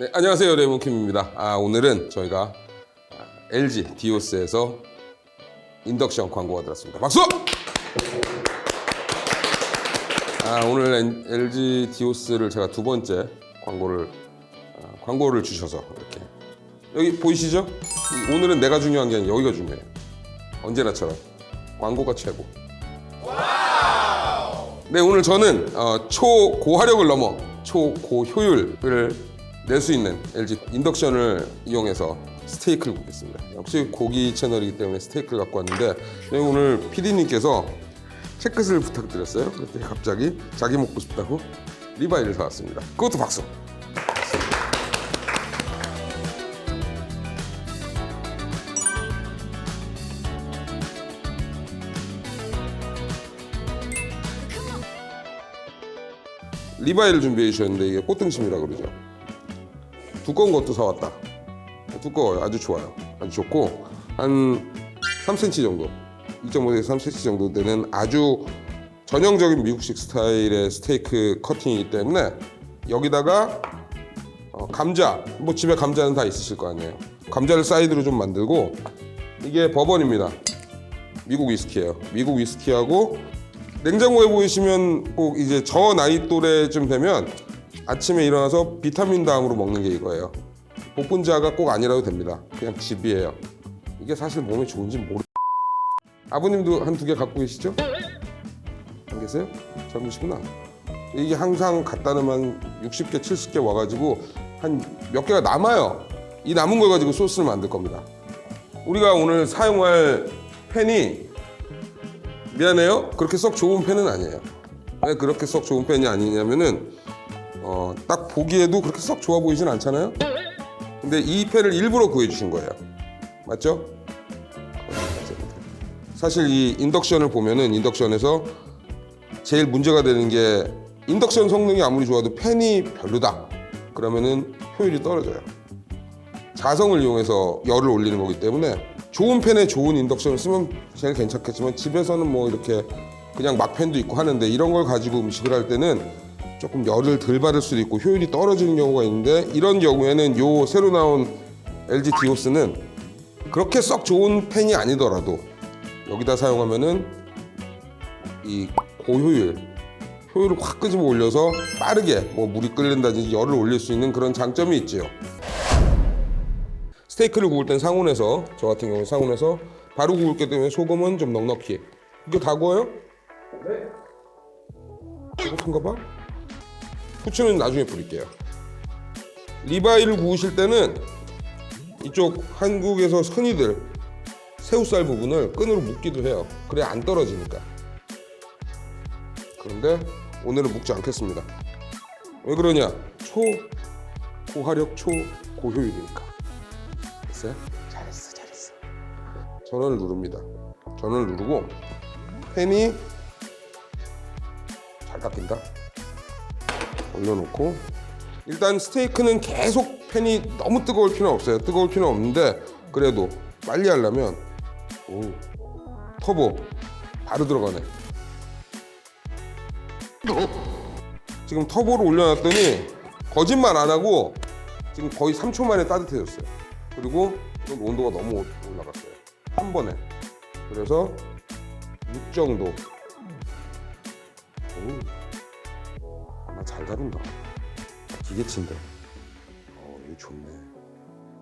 네, 안녕하세요. 레몬킴입니다. 아, 오늘은 저희가 아, LG 디오스에서 인덕션 광고가 들었습니다. 박수! 아, 오늘 엔- LG 디오스를 제가 두 번째 광고를 아, 광고를 주셔서 이렇게 여기 보이시죠? 이- 오늘은 내가 중요한 게 아니라 여기가 중요해요. 언제나처럼 광고가 최고. 네 오늘 저는 어, 초고화력을 넘어 초고효율을 낼 수 있는 LG 인덕션을 이용해서 스테이크를 굽겠습니다. 역시 고기 채널이기 때문에 스테이크를 갖고 왔는데 네, 오늘 PD님께서 체크를 부탁드렸어요. 그랬더니 갑자기 자기 먹고 싶다고 리바이를 사왔습니다. 그것도 박수. 리바이를 준비해 주셨는데 이게 꽃등심이라 그러죠. 두꺼운 것도 사왔다. 두꺼워요. 아주 좋아요. 아주 좋고 한 3cm 정도, 2.5에서 3cm 정도 되는 아주 전형적인 미국식 스타일의 스테이크 커팅이기 때문에 여기다가 어, 감자, 뭐 집에 감자는 다 있으실 거 아니에요. 감자를 사이드로 좀 만들고 이게 버번입니다. 미국 위스키예요. 미국 위스키하고 냉장고에 보이시면 꼭 이제 저 나이 또래쯤 되면 아침에 일어나서 비타민 다음으로 먹는 게 이거예요. 복분자가 꼭 아니라도 됩니다. 그냥 집이에요. 이게 사실 몸에 좋은지 모르. 아버님도 한 두 개 갖고 계시죠? 안 계세요? 젊으시구나. 이게 항상 갖다 놓으면 60개, 70개 와가지고 한 몇 개가 남아요. 이 남은 걸 가지고 소스를 만들 겁니다. 우리가 오늘 사용할 팬이 미안해요. 그렇게 썩 좋은 펜은 아니에요. 왜 그렇게 썩 좋은 펜이 아니냐면은 어, 딱 보기에도 그렇게 썩 좋아 보이진 않잖아요. 근데 이 펜을 일부러 구해주신 거예요. 맞죠? 사실 이 인덕션을 보면은 인덕션에서 제일 문제가 되는 게 인덕션 성능이 아무리 좋아도 펜이 별로다. 그러면은 효율이 떨어져요. 자성을 이용해서 열을 올리는 거기 때문에 좋은 펜에 좋은 인덕션을 쓰면 제일 괜찮겠지만 집에서는 뭐 이렇게 그냥 막펜도 있고 하는데 이런 걸 가지고 음식을 할 때는 조금 열을 덜 받을 수도 있고 효율이 떨어지는 경우가 있는데 이런 경우에는 요 새로 나온 LG 디오스는 그렇게 썩 좋은 펜이 아니더라도 여기다 사용하면은 이 고효율 효율을 확 끄집어 올려서 빠르게 뭐 물이 끓는다든지 열을 올릴 수 있는 그런 장점이 있지요. 스테이크를 구울 땐 상온에서 저 같은 경우 는 상온에서 바로 구울 게 때문에 소금은 좀 넉넉히 이거 다 구워요? 네 배고픈가 봐? 후추는 나중에 뿌릴게요. 리바이를 구우실 때는 이쪽 한국에서 흔히들 새우살 부분을 끈으로 묶기도 해요. 그래야 안 떨어지니까. 그런데 오늘은 묶지 않겠습니다. 왜 그러냐? 초 고화력 초 고효율이니까. 됐어요? 잘했어 잘했어. 전원을 누릅니다. 전원을 누르고 팬이 잘 닦인다 올려놓고 일단 스테이크는 계속 팬이 너무 뜨거울 필요는 없어요 뜨거울 필요는 없는데 그래도 빨리 하려면 오 터보 바로 들어가네 지금 터보를 올려놨더니 거짓말 안 하고 지금 거의 3초 만에 따뜻해졌어요. 그리고 좀 온도가 너무 올라갔어요. 한 번에. 그래서 6 정도. 오, 잘 다룬다. 기계치인데. 어, 이거 좋네.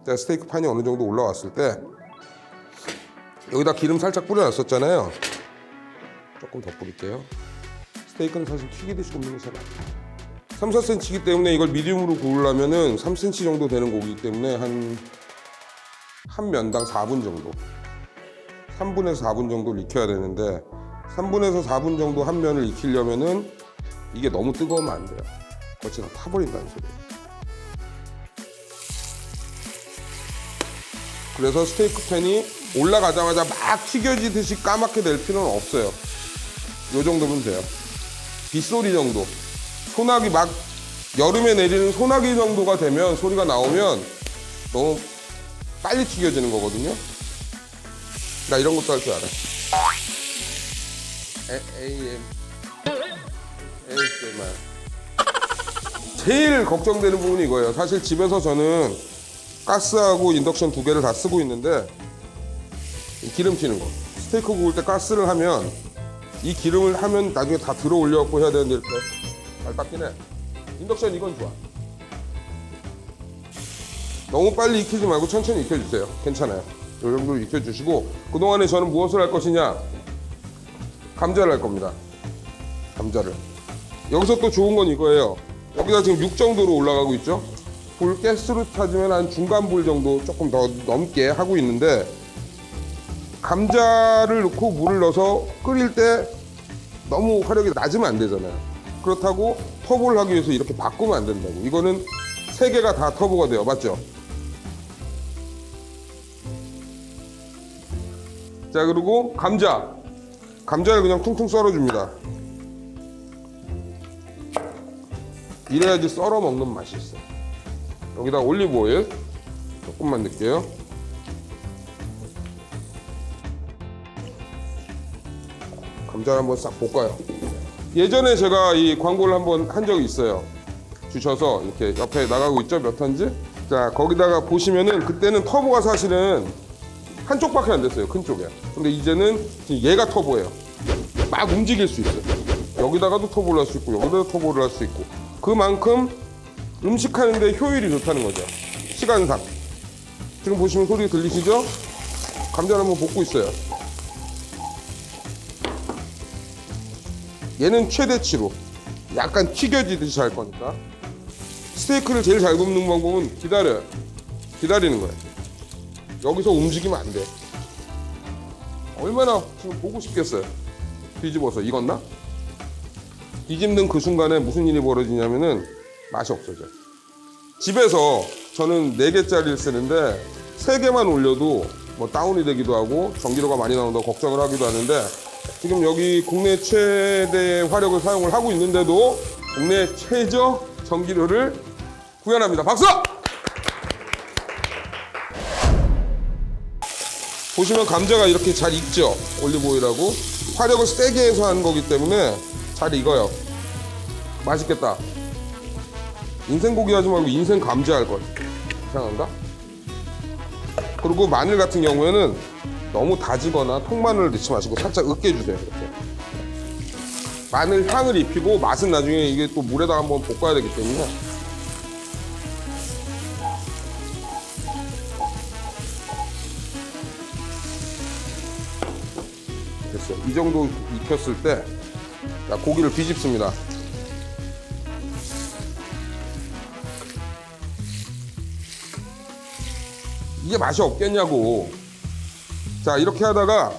제가 스테이크 판이 어느 정도 올라왔을 때 여기다 기름 살짝 뿌려놨었잖아요. 조금 더 뿌릴게요. 스테이크는 사실 튀기듯이 굽는 게잘 낫다. 3, 4cm이기 때문에 이걸 미디움으로 구우려면은 3cm 정도 되는 고기이기 때문에 한, 한 면당 4분 정도. 3분에서 4분 정도를 익혀야 되는데 3분에서 4분 정도 한 면을 익히려면은 이게 너무 뜨거우면 안 돼요. 다 타버린다는 소리예요. 그래서 스테이크 팬이 올라가자마자 막 튀겨지듯이 까맣게 될 필요는 없어요. 요 정도면 돼요. 빗소리 정도. 소나기 막 여름에 내리는 소나기 정도가 되면 소리가 나오면 너무 빨리 튀겨지는 거거든요. 나 이런 것도 할 줄 알아. A, AM 제일 걱정되는 부분이 이거예요. 사실 집에서 저는 가스하고 인덕션 두 개를 다 쓰고 있는데 이 기름 튀는 거. 스테이크 구울 때 가스를 하면 이 기름을 하면 나중에 다 들어 올려갖고 해야 되는데 이렇게 잘 해. 인덕션 이건 좋아. 너무 빨리 익히지 말고 천천히 익혀주세요. 괜찮아요. 이 정도 익혀주시고 그동안에 저는 무엇을 할 것이냐? 감자를 할 겁니다. 감자를. 여기서 또 좋은 건 이거예요. 여기가 지금 6 정도로 올라가고 있죠. 불 가스로 타주면 한 중간 불 정도 조금 더 넘게 하고 있는데 감자를 넣고 물을 넣어서 끓일 때 너무 화력이 낮으면 안 되잖아요. 그렇다고 터보를 하기 위해서 이렇게 바꾸면 안 된다고. 이거는 세 개가 다 터보가 돼요. 맞죠? 자, 그리고 감자. 감자를 그냥 퉁퉁 썰어줍니다. 이래야지 썰어 먹는 맛이 있어. 여기다 올리브 오일 조금만 넣을게요. 감자를 한번 싹 볶아요. 예전에 제가 이 광고를 한번 한 적이 있어요. 주셔서 이렇게 옆에 나가고 있죠 몇 턴지? 자 거기다가 보시면은 그때는 터보가 사실은 한쪽밖에 안 됐어요 큰 쪽에. 근데 이제는 얘가 터보예요. 막 움직일 수 있어요. 여기다가도 터보를 할 수 있고 여기다도 터보를 할 수 있고 그만큼 음식하는데 효율이 좋다는 거죠. 시간상. 지금 보시면 소리 들리시죠? 감자를 한번 볶고 있어요. 얘는 최대치로 약간 튀겨지듯이 할 거니까 스테이크를 제일 잘 굽는 방법은 기다려요 기다리는 거예요 여기서 움직이면 안 돼 얼마나 지금 보고 싶겠어요 뒤집어서 익었나? 뒤집는 그 순간에 무슨 일이 벌어지냐면은 맛이 없어져 집에서 저는 4개짜리를 쓰는데 3개만 올려도 뭐 다운이 되기도 하고 전기료가 많이 나온다고 걱정을 하기도 하는데 지금 여기 국내 최대 화력을 사용을 하고 있는데도 국내 최저 전기료를 구현합니다. 박수! 보시면 감자가 이렇게 잘 익죠? 올리브오일하고 화력을 세게 해서 하는 거기 때문에 잘 익어요. 맛있겠다. 인생 고기 하지 말고 인생 감자 할 걸. 이상한가? 그리고 마늘 같은 경우에는 너무 다지거나 통마늘을 넣지 마시고 살짝 으깨주세요. 이렇게. 마늘 향을 입히고 맛은 나중에 이게 또 물에다 한번 볶아야 되기 때문에 됐어요. 이 정도 익혔을 때 자, 고기를 뒤집습니다. 이게 맛이 없겠냐고. 자 이렇게 하다가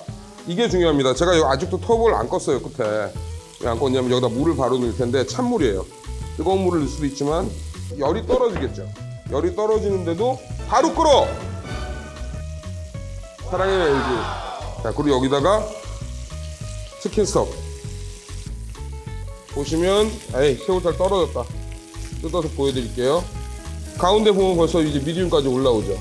이게 중요합니다. 제가 요 아직도 터보를 안 껐어요 끝에 왜 안 껐냐면 여기다 물을 바로 넣을 텐데 찬물이에요. 뜨거운 물을 넣을 수도 있지만 열이 떨어지겠죠. 열이 떨어지는데도 바로 끓어. 사랑의 LG. 자 그리고 여기다가 치킨 스톡 보시면 에이 새우살 떨어졌다. 뜯어서 보여드릴게요. 가운데 보면 벌써 이제 미디움까지 올라오죠.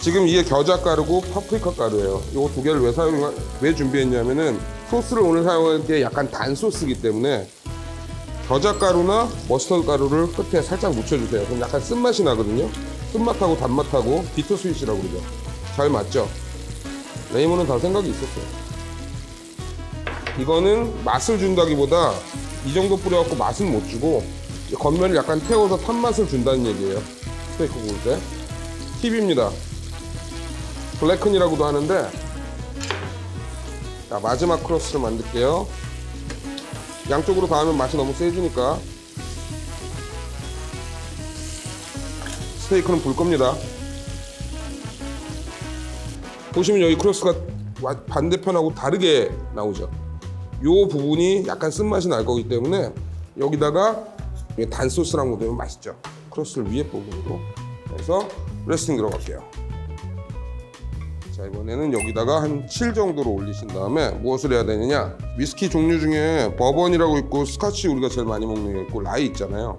지금 이게 겨자 가루고 파프리카 가루예요. 이거 두 개를 왜 사용 왜 준비했냐면은 소스를 오늘 사용할 게 약간 단 소스이기 때문에 겨자 가루나 머스터드 가루를 끝에 살짝 묻혀주세요. 그럼 약간 쓴맛이 나거든요. 쓴맛하고 단맛하고 비트 스윗이라고 그러죠. 잘 맞죠? 레이몬은 다 생각이 있었어요. 이거는 맛을 준다기보다 이 정도 뿌려갖고 맛은 못 주고 겉면을 약간 태워서 탄맛을 준다는 얘기예요. 스테이크 구울 때. 팁입니다. 블랙큰이라고도 하는데 자 마지막 크로스를 만들게요 양쪽으로 다 하면 맛이 너무 세지니까 스테이크는 볼 겁니다 보시면 여기 크로스가 와- 반대편하고 다르게 나오죠 요 부분이 약간 쓴맛이 날 거기 때문에 여기다가 단 소스랑 먹으면 맛있죠. 크로스를 위에 부분으로 해서 레스팅 들어갈게요. 자 이번에는 여기다가 한 7 정도로 올리신 다음에 무엇을 해야 되느냐? 위스키 종류 중에 버번이라고 있고 스카치 우리가 제일 많이 먹는 게 있고 라이 있잖아요.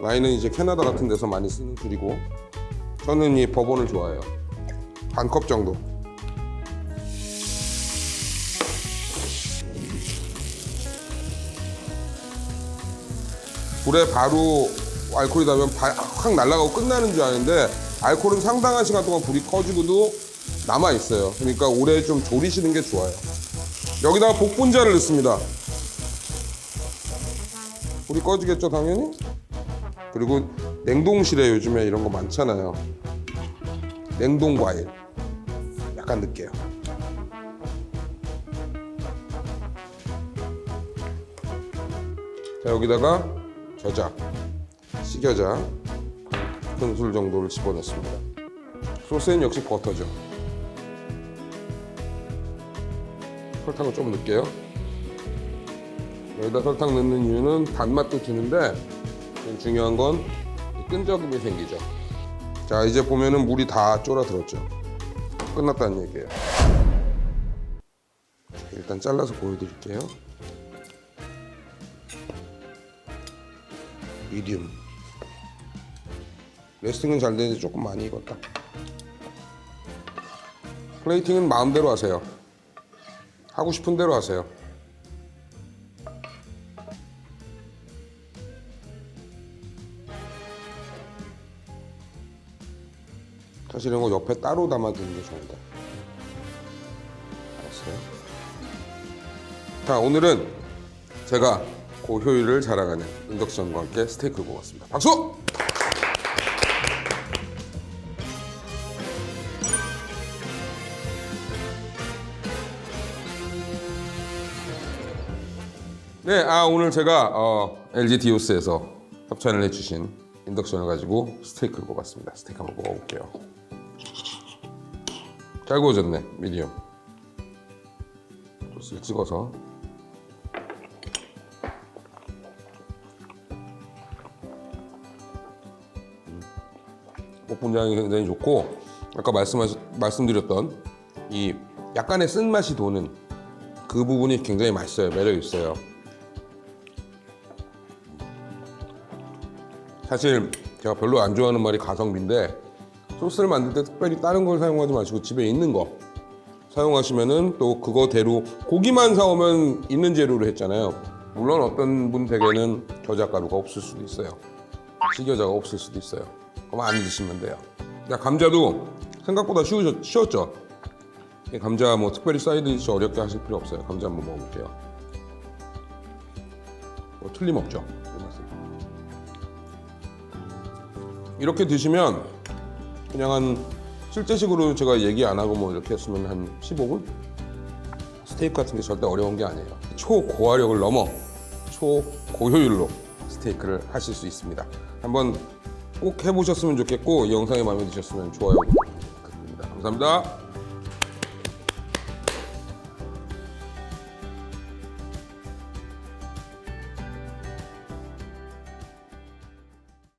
라이는 이제 캐나다 같은 데서 많이 쓰는 술이고 저는 이 버번을 좋아해요. 반 컵 정도 불에 바로 알코올이 닿으면 바- 확 날아가고 끝나는 줄 아는데 알코올은 상당한 시간 동안 불이 커지고도 남아 있어요. 그러니까 오래 좀 졸이시는 게 좋아요. 여기다가 복분자를 넣습니다. 불이 꺼지겠죠, 당연히? 그리고 냉동실에 요즘에 이런 거 많잖아요. 냉동 과일. 약간 넣을게요. 자, 여기다가 저작, 식여자 큰술 정도를 집어넣습니다. 소스는 역시 버터죠. 설탕을 좀 넣을게요. 여기다 설탕 넣는 이유는 단맛도 주는데 중요한 건이 끈적임이 생기죠. 자 이제 보면은 물이 다 쫄아들었죠. 끝났다는 얘기예요. 자, 일단 잘라서 보여드릴게요. 미디움. 레스팅은 잘 되는데 조금 많이 익었다. 플레이팅은 마음대로 하세요. 하고 싶은 대로 하세요. 사실 이런 거 옆에 따로 담아두는 게 좋은데. 알았어요. 자, 오늘은 제가 고효율을 자랑하는 인덕션과 함께 스테이크를 먹었습니다. 박수! 네, 아 오늘 제가 어, LG 디오스에서 협찬을 해주신 인덕션을 가지고 스테이크를 먹었습니다. 스테이크 한번 먹어볼게요. 잘 구워졌네, 미디엄. 소스를 찍어서. 볶음장이 굉장히 좋고 아까 말씀하 말씀드렸던 이 약간의 쓴맛이 도는 그 부분이 굉장히 맛있어요. 매력 있어요. 사실 제가 별로 안 좋아하는 말이 가성비인데 소스를 만들 때 특별히 다른 걸 사용하지 마시고 집에 있는 거 사용하시면은 또 그거대로 고기만 사오면 있는 재료로 했잖아요. 물론 어떤 분 댁에는 겨자가루가 없을 수도 있어요. 식여자가 없을 수도 있어요. 그럼 안 드시면 돼요. 야, 감자도 생각보다 쉬우셨, 쉬웠죠? 이 감자 뭐 특별히 사이드 시 어렵게 하실 필요 없어요. 감자 한번 먹어볼게요. 뭐 틀림없죠? 이 맛은. 이렇게 드시면 그냥 한 실제식으로 제가 얘기 안 하고 뭐 이렇게 했으면 한 15분? 스테이크 같은 게 절대 어려운 게 아니에요. 초고화력을 넘어 초고효율로 스테이크를 하실 수 있습니다. 한번 꼭 해보셨으면 좋겠고 이 영상이 마음에 드셨으면 좋아요 부탁드립니다. 감사합니다.